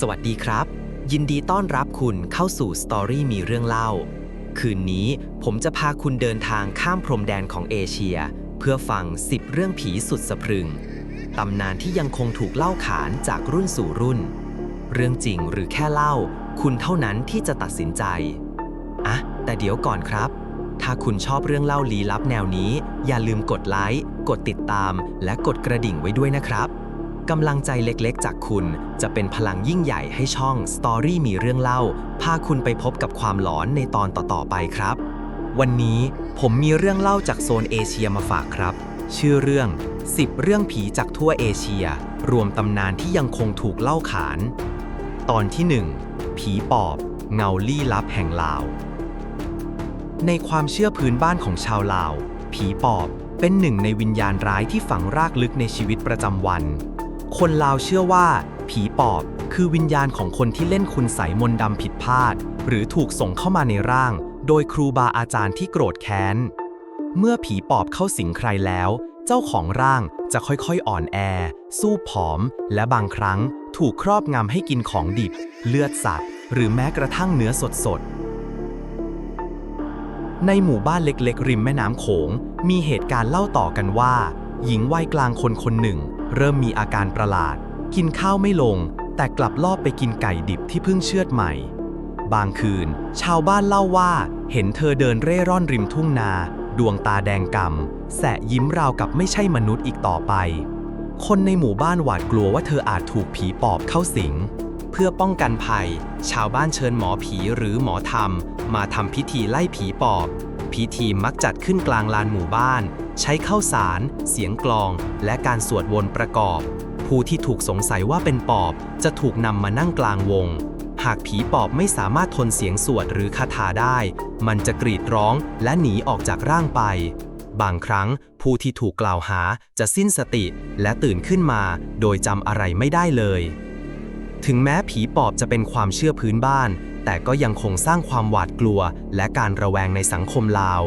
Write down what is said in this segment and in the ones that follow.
สวัสดีครับ ยินดีต้อนรับคุณเข้าสู่สตอรี่มีเรื่องเล่า คืนนี้ผมจะพาคุณเดินทางข้ามพรมแดนของเอเชีย เพื่อฟัง 10 เรื่องผีสุดสะพรึง ตำนานที่ยังคงถูกเล่าขานจากรุ่นสู่รุ่น เรื่องจริงหรือแค่เล่า คุณเท่านั้นที่จะตัดสินใจอะแต่เดี๋ยวก่อนครับ ถ้าคุณชอบเรื่องเล่าลี้ลับแนวนี้ อย่าลืมกดไลค์กดติดตาม และกดกระดิ่งไว้ด้วยนะครับ กำลังใจเล็กๆ จากคุณ จะเป็นพลังยิ่งใหญ่ให้ช่อง Story มีเรื่องเล่า พาคุณไปพบกับความหลอนในตอนต่อๆไปครับ วันนี้ผมมีเรื่องเล่าจากโซนเอเชียมาฝากครับ ชื่อเรื่อง 10 เรื่องผีจากทั่วเอเชีย รวมตำนานที่ยังคงถูกเล่าขาน ตอนที่ 1 ผีปอบ เงาลี้ลับแห่งลาว ในความเชื่อพื้นบ้านของชาวลาว ผีปอบเป็นหนึ่งในวิญญาณร้ายที่ฝังรากลึกในชีวิตประจำวัน คนลาวเชื่อว่า ผีปอบคือวิญญาณของคนที่เล่นคุณใสยมนต์ดำผิดพลาด หรือถูกส่งเข้ามาในร่าง โดยครูบาอาจารย์ที่โกรธแค้น เมื่อผีปอบเข้าสิงใครแล้ว เจ้าของร่างจะค่อยๆอ่อนแอ สู้ผอม และบางครั้งถูกครอบงำให้กินของดิบ เลือดสัตว์ หรือแม้กระทั่งเนื้อสดๆในหมู่บ้านเล็กๆ ริมแม่น้ำโขง มีเหตุการณ์เล่าต่อกันว่า หญิงวัยกลางคนคนหนึ่ง เริ่มมีอาการประหลาด กินข้าวไม่ลง แต่กลับลอบไปกินไก่ดิบที่เพิ่งเชือดใหม่ บางคืน ชาวบ้านเล่าว่า เห็นเธอเดินเร่ร่อนริมทุ่งนา ดวงตาแดงกำแสะยิ้มราวกับไม่ใช่มนุษย์อีกต่อไป คนในหมู่บ้านหวาดกลัวว่าเธออาจถูกผีปอบเข้าสิงเพื่อป้องกันภัย ชาวบ้านเชิญหมอผีหรือหมอธรรม มาทำพิธีไล่ผีปอบ พิธีมักจัดขึ้นกลางลานหมู่บ้าน ใช้ข้าวสาร เสียงกลอง และการสวดวนประกอบ ผู้ที่ถูกสงสัยว่าเป็นปอบ จะถูกนำมานั่งกลางวง หากผีปอบไม่สามารถทนเสียงสวดหรือคาถาได้ มันจะกรีดร้องและหนีออกจากร่างไป บางครั้งผู้ที่ถูกกล่าวหาจะสิ้นสติและตื่นขึ้นมา โดยจำอะไรไม่ได้เลย ถึงแม้ผีปอบจะเป็นความเชื่อพื้นบ้าน แต่ก็ยังคงสร้างความหวาดกลัว และการระแวงในสังคมลาว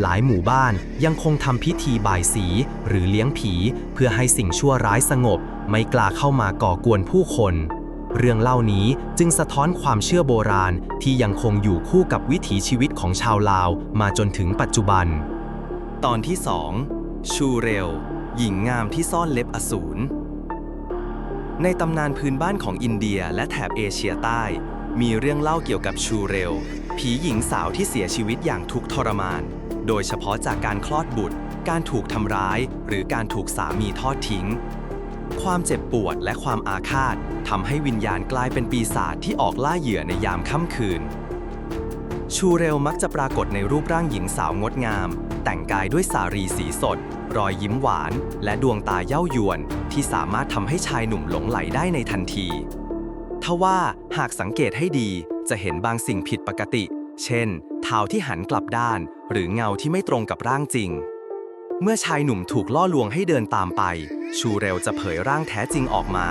หลายหมู่บ้านยังคงทำพิธีบ่ายสี หรือเลี้ยงผี เพื่อให้สิ่งชั่วร้ายสงบ ไม่กล้าเข้ามาก่อกวนผู้คน เรื่องเล่านี้จึงสะท้อนความเชื่อโบราณที่ยังคงอยู่คู่กับวิถีชีวิตของชาวลาว มาจนถึงปัจจุบัน ตอนที่ 2 ชูเรลหญิงงามที่ซ่อนเล็บอสูร ในตำนานพื้นบ้านของอินเดียและแถบเอเชียใต้ มีเรื่องเล่าเกี่ยวกับชูเรล ผีหญิงสาวที่เสียชีวิตอย่างทุกข์ทรมาน โดยเฉพาะจากการคลอดบุตร การถูกทำร้าย หรือการถูกสามีทอดทิ้ง ความเจ็บปวดและความอาฆาตทำให้วิญญาณกลายเป็นปีศาจที่ออกล่าเหยื่อในยามค่ำคืน ชูเรลมักจะปรากฏในรูปร่างหญิงสาวงดงาม แต่งกายด้วยสารีสีสด รอยยิ้มหวาน และดวงตาเย้ายวน ที่สามารถทำให้ชายหนุ่มหลงไหลได้ในทันที ทว่าหากสังเกตให้ดีจะเห็นบางสิ่งผิดปกติ เช่น เท้าที่หันกลับด้าน หรือเงาที่ไม่ตรงกับร่างจริง เมื่อชายหนุ่มถูกล่อลวงให้เดินตามไป ชูเรลจะเผยร่างแท้จริงออกมา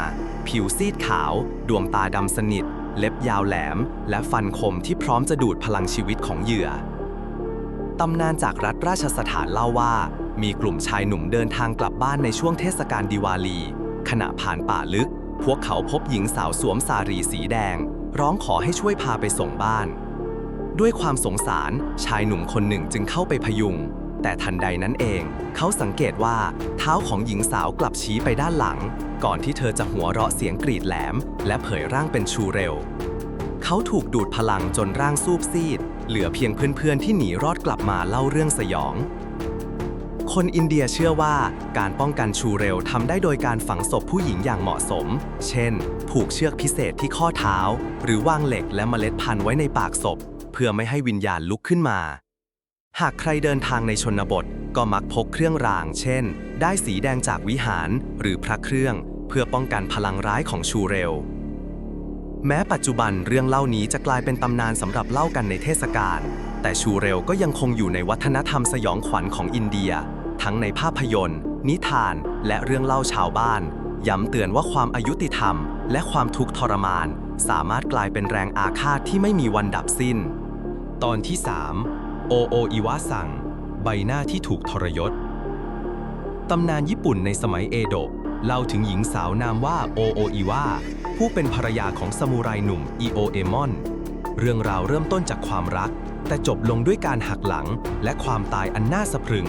ผิวซีดขาว ดวงตาดำสนิท เล็บยาวแหลม และฟันคมที่พร้อมจะดูดพลังชีวิตของเหยื่อ ตำนานจากรัฐราชสถานเล่าว่า มีกลุ่มชายหนุ่มเดินทางกลับบ้านในช่วงเทศกาลดิวาลี ขณะผ่านป่าลึก พวกเขาพบหญิงสาวสวมสารีสีแดง ร้องขอให้ช่วยพาไปส่งบ้าน ด้วยความสงสารชายหนุ่มคนหนึ่งจึงเข้าไปพยุง แต่ทันใดนั้นเอง เขาสังเกตว่าเท้าของหญิงสาวกลับชี้ไปด้านหลัง ก่อนที่เธอจะหัวเราะเสียงกรีดแหลม และเผยร่างเป็นชูเร็ว เขาถูกดูดพลังจนร่างซูบซีด เหลือเพียงเพื่อนๆที่หนีรอดกลับมาเล่าเรื่องสยอง คนอินเดียเชื่อว่าการป้องกันชูเร็วทำได้โดยการฝังศพผู้หญิงอย่างเหมาะสม เช่น ผูกเชือกพิเศษที่ข้อเท้า หรือวางเหล็กและเมล็ดพันธุ์ไว้ในปากศพ เพื่อไม่ให้วิญญาณลุกขึ้นมา หากใครเดินทางในชนบทก็มักพกเครื่องราง เช่น ได้สีแดงจากวิหารหรือพระเครื่อง เพื่อป้องกันพลังร้ายของชูเร็ว แม้ปัจจุบันเรื่องเล่านี้จะกลายเป็นตำนานสำหรับเล่ากันในเทศกาล แต่ชูเร็วก็ยังคงอยู่ในวัฒนธรรมสยองขวัญของอินเดีย ทั้งในภาพยนตร์ นิทาน และเรื่องเล่าชาวบ้าน ย้ำเตือนว่าความอายุติธรรม และความทุกข์ทรมาน สามารถกลายเป็นแรงอาฆาตที่ไม่มีวันดับสิ้น ตอนที่ 3 โอโออิวะสัง ใบหน้าที่ถูกทรยศ ตำนานญี่ปุ่นในสมัยเอโดะ เล่าถึงหญิงสาวนามว่าโอโออิวาผู้เป็นภรรยาของซามูไรหนุ่มอีโอเอมอน เรื่องราวเริ่มต้นจากความรัก แต่จบลงด้วยการหักหลังและความตายอันน่าสะพรึง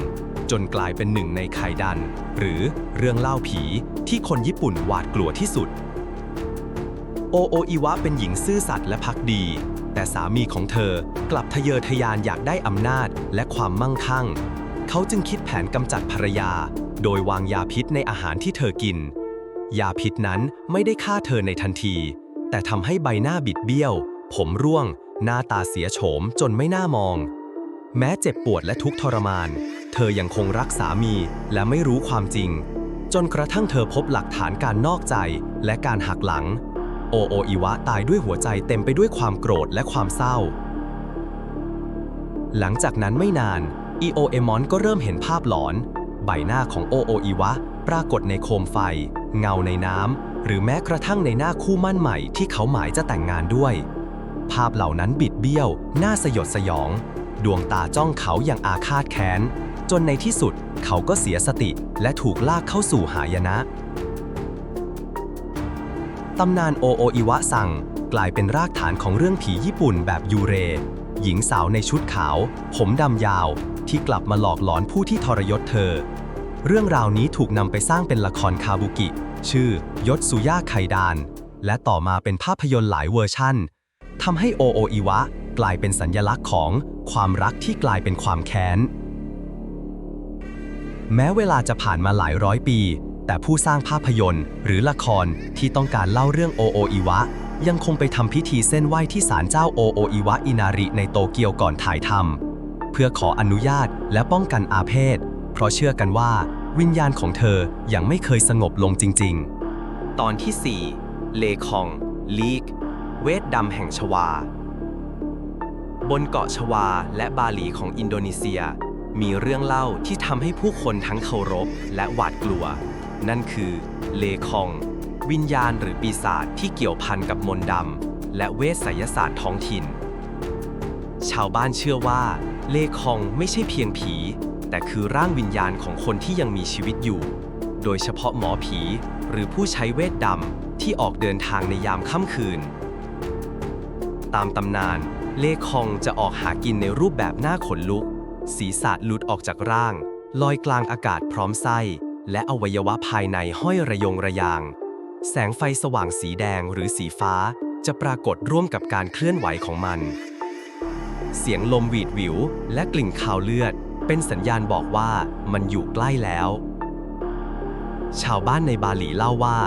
จนกลายเป็นหนึ่งในไข่ดัน หรือเรื่องเล่าผีที่คนญี่ปุ่นหวาดกลัวที่สุด โอโออิวะเป็นหญิงซื่อสัตย์และพักดี แต่สามีของเธอกลับทะเยอทะยานอยากได้อำนาจและความมั่งคั่ง เขาจึงคิดแผนกำจัดภรรยา โดยวางยาพิษในอาหารที่เธอกิน ยาพิษนั้นไม่ได้ฆ่าเธอในทันที แต่ทำให้ใบหน้าบิดเบี้ยว ผมร่วง หน้าตาเสียโฉมจนไม่น่ามอง แม้เจ็บปวดและทุกข์ทรมาน เธอยังคงรักสามีและไม่รู้ความจริง จนกระทั่งเธอพบหลักฐานการนอกใจและการหักหลัง โอโออิวะตายด้วยหัวใจเต็มไปด้วยความโกรธและความเศร้า หลังจากนั้นไม่นานอีโอเอมอนก็เริ่มเห็นภาพหลอน ใบหน้าของโอโออิวะ ปรากฏในโคมไฟ เงาในน้ำ หรือแม้กระทั่งในหน้าคู่มั่นใหม่ที่เขาหมายจะแต่งงานด้วย ภาพเหล่านั้นบิดเบี้ยว น่าสยดสยอง ดวงตาจ้องเขาอย่างอาฆาตแค้น จนในที่สุดเขาก็เสียสติและถูกลากเข้าสู่หายนะตำนานโอโออิวะซังกลายเป็นรากฐานของเรื่องผีญี่ปุ่นแบบยูเร หญิงสาวในชุดขาว ผมดำยาว ที่กลับมาหลอกหลอนผู้ที่ทรยศเธอ เรื่องราวนี้ถูกนำไปสร้างเป็นละครคาบุกิ ชื่อยศสุย่าไคดาน และต่อมาเป็นภาพยนตร์หลายเวอร์ชั่นทำให้โอโออิวะกลายเป็นสัญญลักษณ์ของความรักที่กลายเป็นความแค้น แม้เวลาจะผ่านมาหลายร้อยปี แต่ผู้สร้างภาพยนตร์ หรือละครที่ต้องการเล่าเรื่องโอโออิวะยังคงไปทำพิธีเส้นไหว้ที่ศาลเจ้าโอโออิวะอินาริในโตเกียวก่อนถ่ายทำ เพื่อขออนุญาตและป้องกันอาเพศ เพราะเชื่อกันว่า วิญญาณของเธอยังไม่เคยสงบลงจริง ๆ ตอนที่ 4 เลคอง ลีก เวทดำแห่งชวา บนเกาะชวาและบาหลีของอินโดนีเซีย มีเรื่องเล่าที่ทำให้ผู้คนทั้งเคารพและหวาดกลัว นั่นคือเลคอง วิญญาณหรือปีศาจที่เกี่ยวพันกับมนต์ดำและเวทไสยศาสตร์ท้องถิ่น ชาวบ้านเชื่อว่า เลคองไม่ใช่เพียงผี แต่คือร่างวิญญาณของคนที่ยังมีชีวิตอยู่ โดยเฉพาะหมอผี หรือผู้ใช้เวทดำที่ออกเดินทางในยามค่ำคืน ตามตำนาน เลคองจะออกหากินในรูปแบบหน้าขนลุก ศีรษะหลุดออกจากร่าง ลอยกลางอากาศพร้อมไส้ และอวัยวะภายในห้อยระยงระยาง แสงไฟสว่างสีแดงหรือสีฟ้า จะปรากฏร่วมกับการเคลื่อนไหวของมัน เสียงลมหวีดหวิว และกลิ่นคาวเลือด เป็นสัญญาณบอกว่ามันอยู่ใกล้แล้ว ชาวบ้านในบาหลีเล่าว่า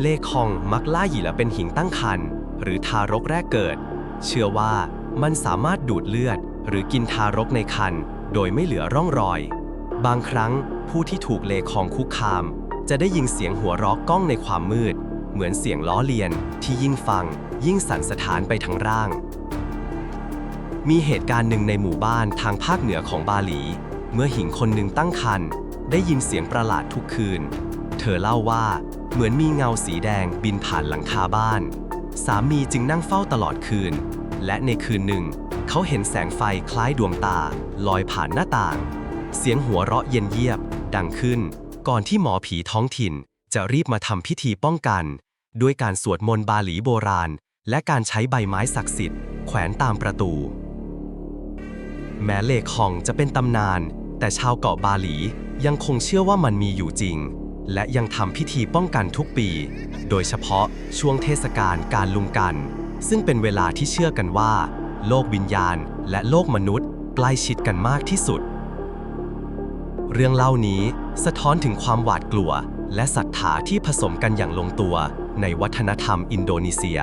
เลคองมักล่าหยื่อเป็นหิงตั้งครรภ์หรือทารกแรกเกิด เชื่อว่ามันสามารถดูดเลือด หรือกินทารกในครรภ์โดยไม่เหลือร่องรอย บางครั้งผู้ที่ถูกเลคองคุกคาม จะได้ยินเสียงหัวเราะก้องในความมืด เหมือนเสียงล้อเลียนที่ยิ่งฟัง ยิ่งสั่นสะท้านไปทั้งร่าง มีเหตุการณ์หนึ่งในหมู่บ้านทางภาคเหนือของบาหลี เมื่อหญิงคนหนึ่งตั้งครรภ์ได้ยินเสียงประหลาดทุกคืน เธอเล่าว่าเหมือนมีเงาสีแดงบินผ่านหลังคาบ้าน สามีจึงนั่งเฝ้าตลอดคืน และในคืนหนึ่ง เขาเห็นแสงไฟคล้ายดวงตา ลอยผ่านหน้าต่าง เสียงหัวเราะเย็นเยียบ ดังขึ้น ก่อนที่หมอผีท้องถิ่น จะรีบมาทำพิธีป้องกัน ด้วยการสวดมนต์บาหลีโบราณ และการใช้ใบไม้ศักดิ์สิทธิ์แขวนตามประตู แม้เลคองจะเป็นตำนาน แต่ชาวเกาะบาหลียังคงเชื่อว่ามันมีอยู่จริง และยังทำพิธีป้องกันทุกปี โดยเฉพาะช่วงเทศกาลการลุงกัน ซึ่งเป็นเวลาที่เชื่อกันว่า โลกวิญญาณและโลกมนุษย์ใกล้ชิดกันมากที่สุด เรื่องเล่านี้สะท้อนถึงความหวาดกลัว และศรัทธาที่ผสมกันอย่างลงตัวในวัฒนธรรมอินโดนีเซีย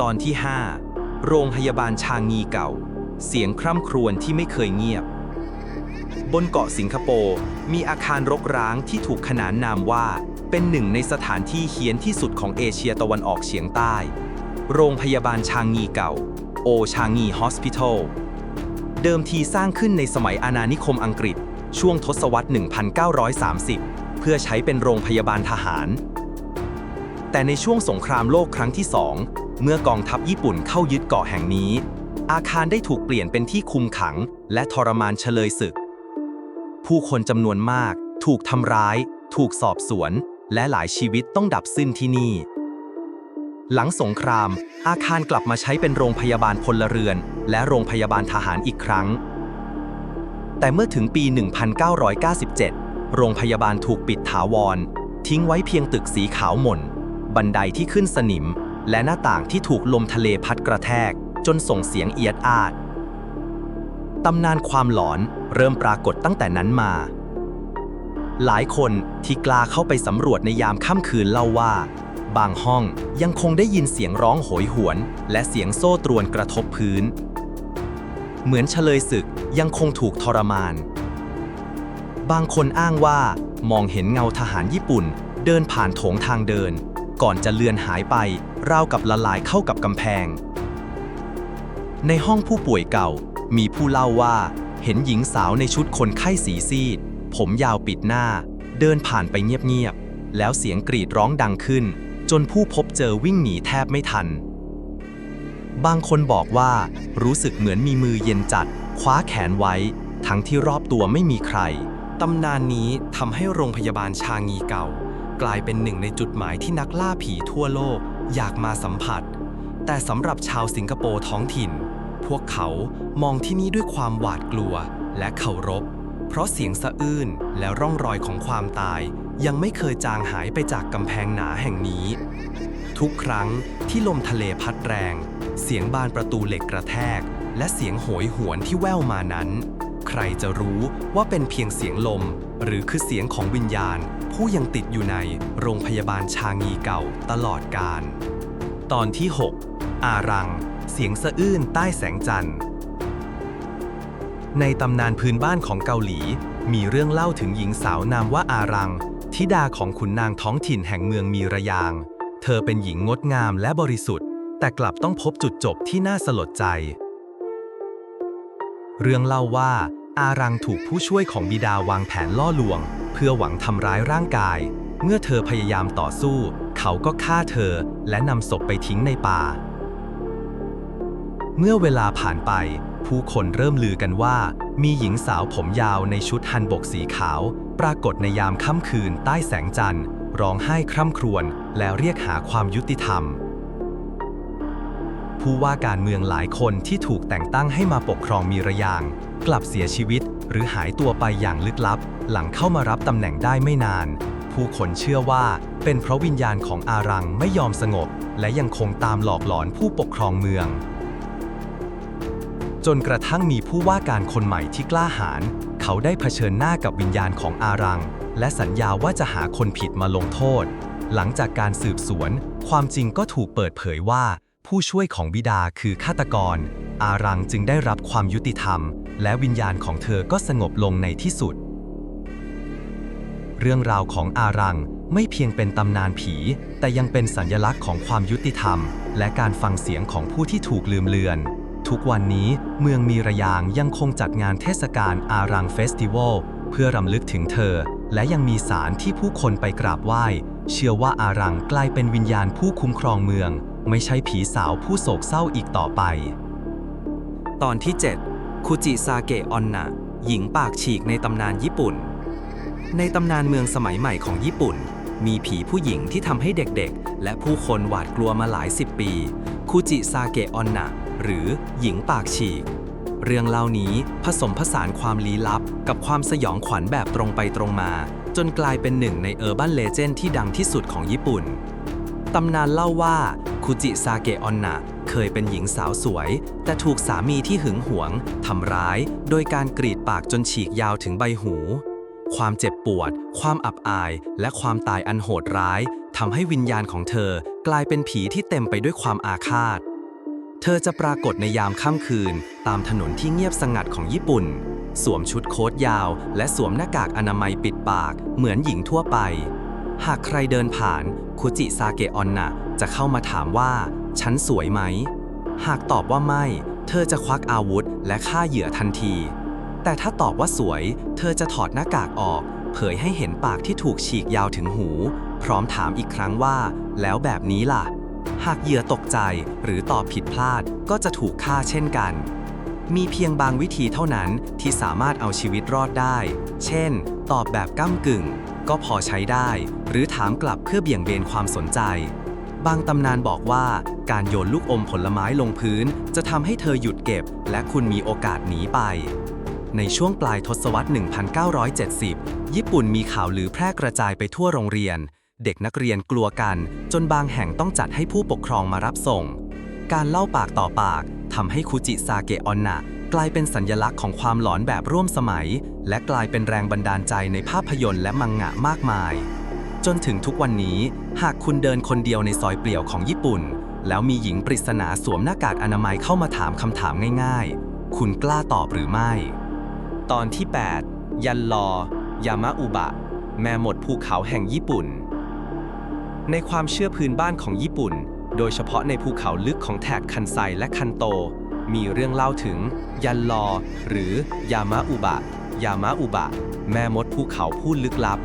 ตอนที่ 5 โรงพยาบาลชางงีเก่า เสียงคร่ำครวญที่ไม่เคยเงียบ บนเกาะสิงคโปร์มีอาคารรกร้างที่ถูกขนานนามว่า เป็นหนึ่งในสถานที่เฮี้ยนที่สุดของเอเชียตะวันออกเฉียงใต้ โรงพยาบาลชางงีเก่า โอชางงีฮอสพิทอลเดิมทีสร้างขึ้นในสมัยอาณานิคมอังกฤษ ช่วงทศวรรษ 1930 เพื่อใช้เป็นโรงพยาบาลทหาร แต่ในช่วงสงครามโลกครั้งที่สอง เมื่อกองทัพญี่ปุ่นเข้ายึดเกาะแห่งนี้ อาคารได้ถูกเปลี่ยนเป็นที่คุมขัง และทรมานเฉลยศึก ผู้คนจำนวนมาก ถูกทำร้าย ถูกสอบสวน และหลายชีวิตต้องดับสิ้นที่นี่ หลังสงคราม อาคารกลับมาใช้เป็นโรงพยาบาลพลเรือน และโรงพยาบาลทหารอีกครั้ง แต่เมื่อถึงปี 1997 โรงพยาบาลถูกปิดถาวร ทิ้งไว้เพียงตึกสีขาวหม่น บันไดที่ขึ้นสนิม และหน้าต่างที่ถูกลมทะเลพัดกระแทก จนส่งเสียงเอียดอาด ตำนานความหลอนเริ่มปรากฏตั้งแต่นั้นมา หลายคนที่กล้าเข้าไปสำรวจในยามค่ำคืนเล่าว่า บางห้องยังคงได้ยินเสียงร้องโหยหวน และเสียงโซ่ตรวนกระทบพื้น เหมือนเฉลยศึกยังคงถูกทรมาน บางคนอ้างว่ามองเห็นเงาทหารญี่ปุ่น เดินผ่านโถงทางเดิน ก่อนจะเลือนหายไป ราวกับละลายเข้ากับกำแพง ในห้องผู้ป่วยเก่า มีผู้เล่าว่า เห็นหญิงสาวในชุดคนไข้สีซีด ผมยาวปิดหน้า เดินผ่านไปเงียบๆ แล้วเสียงกรีดร้องดังขึ้น จนผู้พบเจอวิ่งหนีแทบไม่ทัน บางคนบอกว่า รู้สึกเหมือนมีมือเย็นจัด คว้าแขนไว้ ทั้งที่รอบตัวไม่มีใครตำนานนี้ทำให้โรงพยาบาลชางีเก่า กลายเป็นหนึ่งในจุดหมายที่นักล่าผีทั่วโลกอยากมาสัมผัส แต่สำหรับชาวสิงคโปร์ท้องถิ่น พวกเขามองที่นี่ด้วยความหวาดกลัวและเคารพ เพราะเสียงสะอื้นและร่องรอยของความตาย ยังไม่เคยจางหายไปจากกำแพงหนาแห่งนี้ ทุกครั้งที่ลมทะเลพัดแรง เสียงบานประตูเหล็กกระแทก และเสียงโหยหวนที่แว่วมานั้น ใครจะรู้ว่าเป็นเพียงเสียงลม หรือคือเสียงของวิญญาณ ผู้ยังติดอยู่ในโรงพยาบาลชางีเก่าตลอดกาลตอนที่ 6 อารัง เสียงสะอื้นใต้แสงจันทร์ ในตำนานพื้นบ้านของเกาหลี มีเรื่องเล่าถึงหญิงสาวนามว่าอารัง ธิดาของขุนนางท้องถิ่นแห่งเมืองมีระยาง เธอเป็นหญิงงดงามและบริสุทธิ์ แต่กลับต้องพบจุดจบที่น่าสลดใจ เรื่องเล่าว่า อารังถูกผู้ช่วยของบิดาวางแผนล่อลวง เพื่อหวังทำร้ายร่างกาย เมื่อเธอพยายามต่อสู้ เขาก็ฆ่าเธอและนำศพไปทิ้งในป่า เมื่อเวลาผ่านไป ผู้คนเริ่มลือกันว่า มีหญิงสาวผมยาวในชุดฮันบกสีขาว ปรากฏในยามค่ำคืนใต้แสงจันทร์ ร้องไห้คร่ำครวญแล้วเรียกหาความยุติธรรม ผู้ว่าการเมืองหลายคนที่ถูกแต่งตั้งให้มาปกครองมีระยาง กลับเสียชีวิต หรือหายตัวไปอย่างลึกลับ หลังเข้ามารับตำแหน่งได้ไม่นาน ผู้คนเชื่อว่า เป็นเพราะวิญญาณของอารังไม่ยอมสงบ และยังคงตามหลอกหลอนผู้ปกครองเมือง จนกระทั่งมีผู้ว่าการคนใหม่ที่กล้าหาญเขาได้เผชิญหน้ากับวิญญาณของอารัง และสัญญาว่าจะหาคนผิดมาลงโทษ หลังจากการสืบสวน ความจริงก็ถูกเปิดเผยว่า ผู้ช่วยของบิดาคือฆาตกร อารังจึงได้รับความยุติธรรม และวิญญาณของเธอก็สงบลงในที่สุด เรื่องราวของอารังไม่เพียงเป็นตำนานผี แต่ยังเป็นสัญลักษณ์ของความยุติธรรม และการฟังเสียงของผู้ที่ถูกลืมเลือน ทุกวันนี้เมืองมีระยางยังคงจัดงานเทศกาลอารังเฟสติวัลเพื่อรำลึกถึงเธอ และยังมีศาลที่ผู้คนไปกราบไหว้ เชื่อว่าอารังกลายเป็นวิญญาณผู้คุ้มครองเมือง ไม่ใช่ผีสาวผู้โศกเศร้าอีกต่อไป ตอนที่ 7 คุจิซาเกะออนนะหญิงปากฉีกในตำนานญี่ปุ่น ในตำนานเมืองสมัยใหม่ของญี่ปุ่น มีผีผู้หญิงที่ทำให้เด็กๆ และผู้คนหวาดกลัวมาหลายสิบปี คุจิซาเกะออนนะหรือหญิงปากฉีก เรื่องเล่านี้ผสมผสานความลี้ลับ กับความสยองขวัญแบบตรงไปตรงมา จนกลายเป็นหนึ่งในเออร์บันเลเจนด์ที่ดังที่สุดของญี่ปุ่นตำนานเล่าว่า คุจิซาเกะออนนะเคยเป็นหญิงสาวสวย แต่ถูกสามีที่หึงหวงทำร้าย โดยการกรีดปากจนฉีกยาวถึงใบหู ความเจ็บปวด ความอับอาย และความตายอันโหดร้ายทำให้วิญญาณของเธอกลายเป็นผีที่เต็มไปด้วยความอาฆาต เธอจะปรากฏในยามค่ำคืน ตามถนนที่เงียบสงัดของญี่ปุ่น สวมชุดโค้ทยาว และสวมหน้ากากอนามัยปิดปาก เหมือนหญิงทั่วไป หากใครเดินผ่านคุจิซาเกออนนะจะเข้ามาถามว่า ฉันสวยไหม หากตอบว่าไม่ เธอจะควักอาวุธและฆ่าเหยื่อทันที แต่ถ้าตอบว่าสวย เธอจะถอดหน้ากากออก เผยให้เห็นปากที่ถูกฉีกยาวถึงหู พร้อมถามอีกครั้งว่า แล้วแบบนี้ล่ะ หากเหยื่อตกใจหรือตอบผิดพลาดก็จะถูกฆ่าเช่นกันมีเพียงบางวิธีเท่านั้นที่สามารถเอาชีวิตรอดได้ เช่น ตอบแบบก้ำกึ่ง ก็พอใช้ได้ หรือถามกลับเพื่อเบี่ยงเบนความสนใจ บางตำนานบอกว่าการโยนลูกอมผลไม้ลงพื้น จะทำให้เธอหยุดเก็บ และคุณมีโอกาสหนีไป ในช่วงปลายทศวรรษ 1970 ญี่ปุ่นมีข่าวลือแพร่กระจายไปทั่วโรงเรียน เด็กนักเรียนกลัวกัน จนบางแห่งต้องจัดให้ผู้ปกครองมารับส่ง การเล่าปากต่อปากทำให้คุจิซาเกะออนนะ กลายเป็นสัญลักษณ์ของความหลอนแบบร่วมสมัย และกลายเป็นแรงบันดาลใจในภาพยนตร์และมังงะมากมาย จนถึงทุกวันนี้ หากคุณเดินคนเดียวในซอยเปลี่ยวของญี่ปุ่น แล้วมีหญิงปริศนาสวมหน้ากากอนามัยเข้ามาถามคำถามง่ายๆ คุณกล้าตอบหรือไม่ ตอนที่ 8 ยันลอยามะอุบะ แม่หมดภูเขาแห่งญี่ปุ่น ในความเชื่อพื้นบ้านของญี่ปุ่น โดยเฉพาะในภูเขาลึกของแถบคันไซและคันโต มีเรื่องเล่าถึง ยันลอ หรือยามะอุบะ ยามะอุบะ แม่มดภูเขาผู้ลึกลับ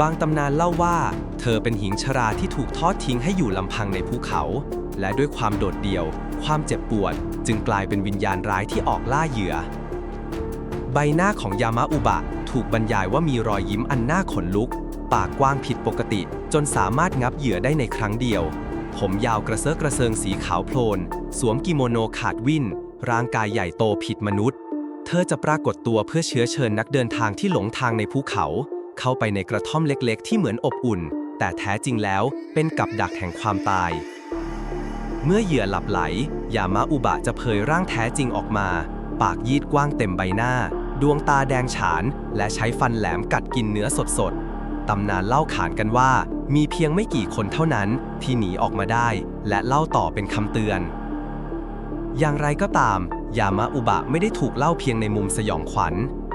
บางตำนานเล่าว่า เธอเป็นหญิงชราที่ถูกทอดทิ้งให้อยู่ลำพังในภูเขา และด้วยความโดดเดี่ยว ความเจ็บปวด จึงกลายเป็นวิญญาณร้ายที่ออกล่าเหยื่อ ใบหน้าของยามะอุบะ ถูกบรรยายว่ามีรอยยิ้มอันน่าขนลุก ปากกว้างผิดปกติ จนสามารถงับเหยื่อได้ในครั้งเดียว ผมยาวกระเซาะกระเซิงสีขาวโพลน สวมกิโมโนขาดวิ่น ร่างกายใหญ่โตผิดมนุษย์ เธอจะปรากฏตัวเพื่อเชื้อเชิญนักเดินทางที่หลงทางในภูเขา เข้าไปในกระท่อมเล็กๆ ที่เหมือนอบอุ่น แต่แท้จริงแล้วเป็นกับดักแห่งความตาย เมื่อเหยื่อหลับไหล ยามะอุบะจะเผยร่างแท้จริงออกมา ปากยีดกว้างเต็มใบหน้า ดวงตาแดงฉาน และใช้ฟันแหลมกัดกินเนื้อสดๆ ตำนานเล่าขานกันว่า มีเพียงไม่กี่คนเท่านั้นที่หนีออกมาได้ และเล่าต่อเป็นคำเตือน อย่างไรก็ตาม ยามะอุบะไม่ได้ถูกเล่าเพียงในมุมสยองขวัญ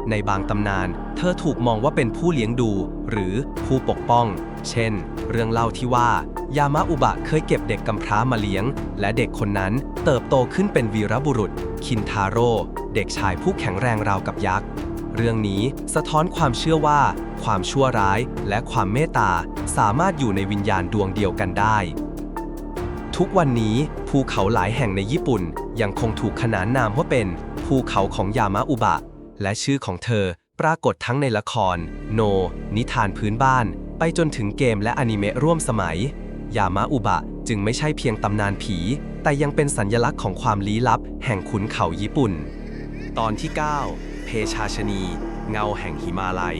ในบางตำนาน เธอถูกมองว่าเป็นผู้เลี้ยงดู หรือผู้ปกป้อง เช่น เรื่องเล่าที่ว่า ยามะอุบะเคยเก็บเด็กกำพร้ามาเลี้ยง และเด็กคนนั้นเติบโตขึ้นเป็นวีรบุรุษ คินทาโร่เด็กชายผู้แข็งแรงราวกับยักษ์เรื่องนี้สะท้อนความเชื่อว่า ความชั่วร้ายและความเมตตาสามารถอยู่ในวิญญาณดวงเดียวกันได้ ทุกวันนี้ภูเขาหลายแห่งในญี่ปุ่นยังคงถูกขนานนามว่าเป็น ภูเขาของยามะอุบะ และชื่อของเธอปรากฏทั้งในละคร โน นิทานพื้นบ้าน ไปจนถึงเกมและอนิเมะร่วมสมัย ยามะอุบะจึงไม่ใช่เพียงตำนานผี แต่ยังเป็นสัญญลักษณ์ของความลี้ลับ แห่งขุนเขาญี่ปุ่น ตอนที่ 9 เพชาชนี เงาแห่งหิมาลัย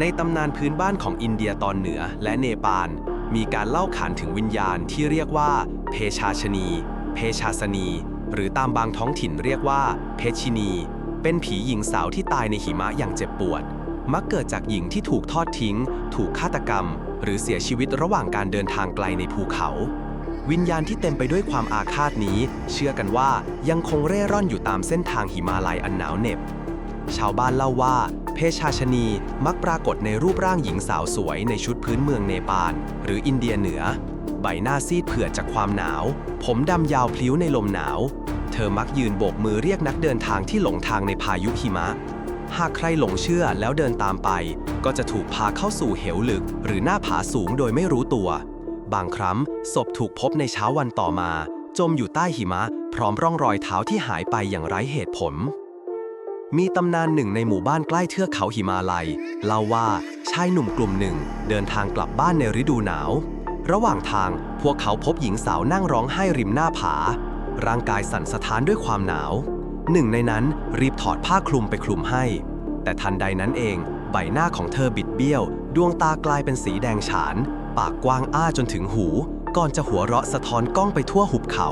ในตำนานพื้นบ้านของอินเดียตอนเหนือและเนปาล มีการเล่าขานถึงวิญญาณที่เรียกว่า เพชาชนี เพชาสนี หรือตามบางท้องถิ่นเรียกว่า เพชินี เป็นผีหญิงสาวที่ตายในหิมะอย่างเจ็บปวด มักเกิดจากหญิงที่ถูกทอดทิ้ง ถูกฆาตกรรม หรือเสียชีวิตระหว่างการเดินทางไกลในภูเขา วิญญาณที่เต็มไปด้วยความอาฆาตนี้ เชื่อกันว่ายังคงเร่ร่อนอยู่ตามเส้นทางหิมาลัยอันหนาวเหน็บ ชาวบ้านเล่าว่า เพชาชนีมักปรากฏในรูปร่างหญิงสาวสวยในชุดพื้นเมืองเนปาลหรืออินเดียเหนือ ใบหน้าซีดเผือดจากความหนาว ผมดำยาวพลิ้วในลมหนาว เธอมักยืนโบกมือเรียกนักเดินทางที่หลงทางในพายุหิมะ หากใครหลงเชื่อแล้วเดินตามไป ก็จะถูกพาเข้าสู่เหวลึก หรือหน้าผาสูงโดยไม่รู้ตัว บางครั้งศพถูกพบในเช้าวันต่อมา จมอยู่ใต้หิมะ พร้อมร่องรอยเท้าที่หายไปอย่างไร้เหตุผล มีตำนานหนึ่งในหมู่บ้านใกล้เทือกเขาหิมาลัย เล่าว่าชายหนุ่มกลุ่มหนึ่งเดินทางกลับบ้านในฤดูหนาว ระหว่างทางพวกเขาพบหญิงสาวนั่งร้องไห้ริมหน้าผา ร่างกายสั่นสะท้านด้วยความหนาว หนึ่งในนั้นรีบถอดผ้าคลุมไปคลุมให้ แต่ทันใดนั้นเอง ใบหน้าของเธอบิดเบี้ยว ดวงตากลายเป็นสีแดงฉาน ปากกว้างอ้าจนถึงหู ก่อนจะหัวเราะสะท้อนกล้องไปทั่วหุบเขา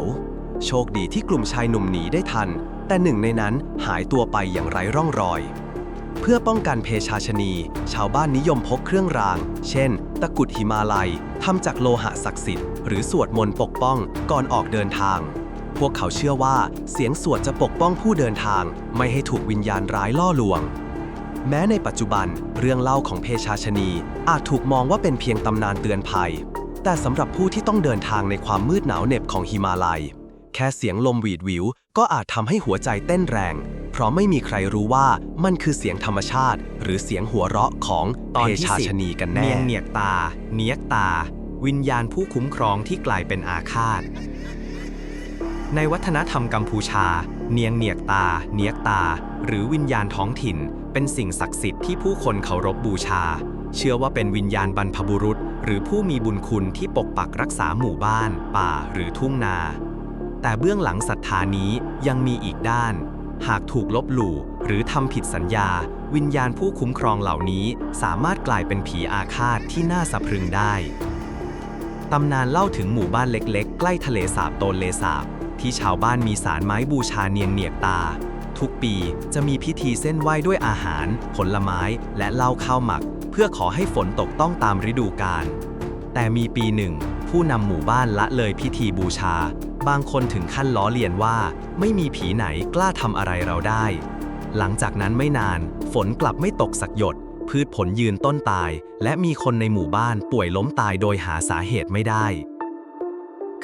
โชคดีที่กลุ่มชายหนุ่มหนีได้ทัน แต่หนึ่งในนั้นหายตัวไปอย่างไร้ร่องรอย เพื่อป้องกันเพชาชนี ชาวบ้านนิยมพกเครื่องราง เช่น ตะกุดหิมาลัยทำจากโลหะศักดิ์สิทธิ์หรือสวดมนต์ปกป้องก่อนออกเดินทาง พวกเขาเชื่อว่าเสียงสวดจะปกป้องผู้เดินทาง ไม่ให้ถูกวิญญาณร้ายล่อลวง แม้ในปัจจุบันเรื่องเล่าของเพชาชนี อาจถูกมองว่าเป็นเพียงตำนานเตือนภัย แต่สำหรับผู้ที่ต้องเดินทางในความมืดหนาวเหน็บของหิมาลัย แค่เสียงลมหวีดหวิว ก็อาจทำให้หัวใจเต้นแรง เพราะไม่มีใครรู้ว่ามันคือเสียงธรรมชาติ หรือเสียงหัวเราะของตอนเพที่ชาสิบชนีกันเนีแน่ยงเนียกตา เนียกตา วิญญาณผู้คุ้มครองที่กลายเป็นอาฆาต ในวัฒนธรรมกัมพูชา เนียงเนียกตา เนียกตา หรือวิญญาณท้องถิ่น เป็นสิ่งศักดิ์สิทธิ์ที่ผู้คนเคารพบูชา เชื่อว่าเป็นวิญญาณบรรพบุรุษ หรือผู้มีบุญคุณที่ปกปักรักษาหมู่บ้าน ป่าหรือทุ่งนา แต่เบื้องหลังศรัทธานี้ยังมีอีกด้าน หากถูกลบหลู่หรือทำผิดสัญญา วิญญาณผู้คุ้มครองเหล่านี้สามารถกลายเป็นผีอาฆาตที่น่าสะพรึงได้ ตำนานเล่าถึงหมู่บ้านเล็กๆ ใกล้ทะเลสาบโตนเลสาบ ที่ชาวบ้านมีสารไม้บูชาเนียงเนียกตา ทุกปีจะมีพิธีเส้นไหว้ด้วยอาหาร ผลไม้และเหล้าข้าวหมัก เพื่อขอให้ฝนตกต้องตามฤดูกาลแต่มีปีหนึ่ง ผู้นำหมู่บ้านละเลยพิธีบูชา บางคนถึงขั้นล้อเลียนว่าไม่มีผีไหนกล้าทำอะไรเราได้ หลังจากนั้นไม่นาน ฝนกลับไม่ตกสักหยด พืชผลยืนต้นตาย และมีคนในหมู่บ้านป่วยล้มตายโดยหาสาเหตุไม่ได้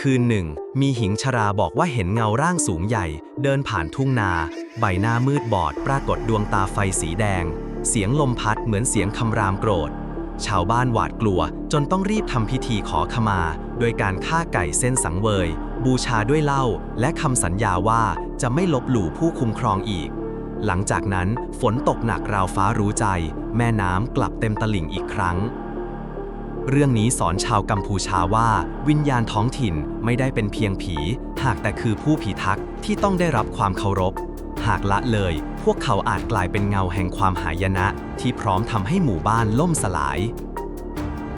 คืนหนึ่ง มีหิงชราบอกว่าเห็นเงาร่างสูงใหญ่ เดินผ่านทุ่งนา ใบหน้ามืดบอด ปรากฏดวงตาไฟสีแดง เสียงลมพัดเหมือนเสียงคำรามโกรธชาวบ้านหวาดกลัวจนต้องรีบทำพิธีขอขมา โดยการฆ่าไก่เส้นสังเวย บูชาด้วยเหล้าและคำสัญญาว่าจะไม่ลบหลู่ผู้คุ้มครองอีก หลังจากนั้นฝนตกหนักราวฟ้ารู้ใจ แม่น้ำกลับเต็มตลิ่งอีกครั้ง เรื่องนี้สอนชาวกัมพูชาว่า วิญญาณท้องถิ่นไม่ได้เป็นเพียงผี หากแต่คือผู้ผีทักษ์ที่ต้องได้รับความเคารพ หากละเลย พวกเขาอาจกลายเป็นเงาแห่งความหายนะ ที่พร้อมทำให้หมู่บ้านล่มสลาย